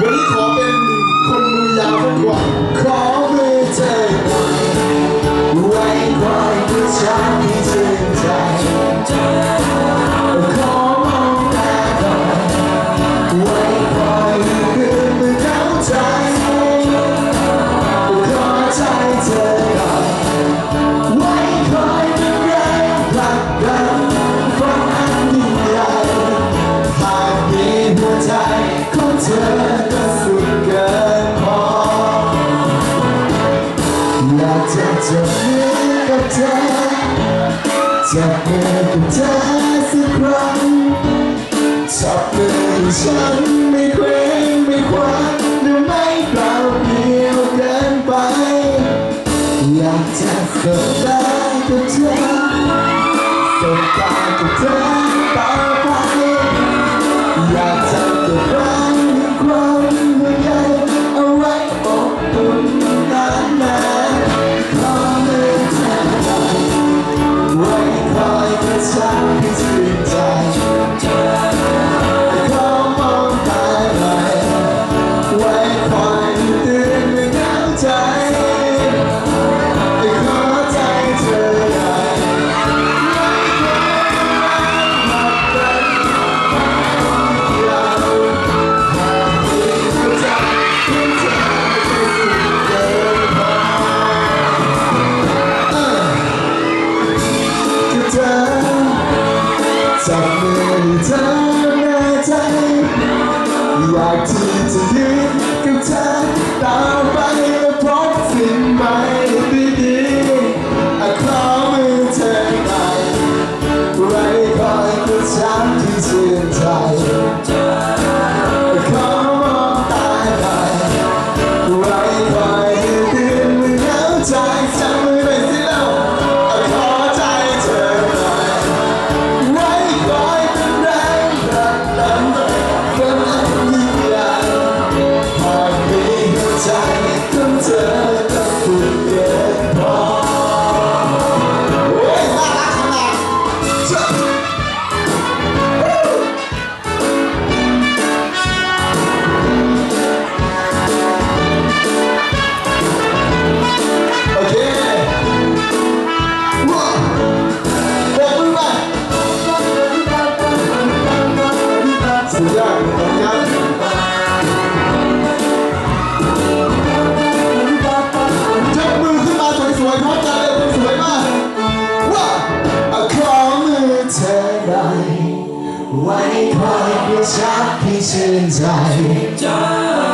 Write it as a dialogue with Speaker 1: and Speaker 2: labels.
Speaker 1: วันนี้ขอเป็นคนมือาวคนว่าขอมืเธอไว้ไว้ด้วยใจากจะจับมือกับเธอจับมือกับเธอสักครั้งจับมือฉันไม่เคว้งไม่ควักหรือไม่เปล่าเปลี่ยวเกินไป อยากจะสบตากับเธอสบตากับเธอไป เธอตามไปและพบสิ่งใหม่ดีๆอาขอมืเธอไปไรคอยกับฉันที่ชื่น 자 家庭现在。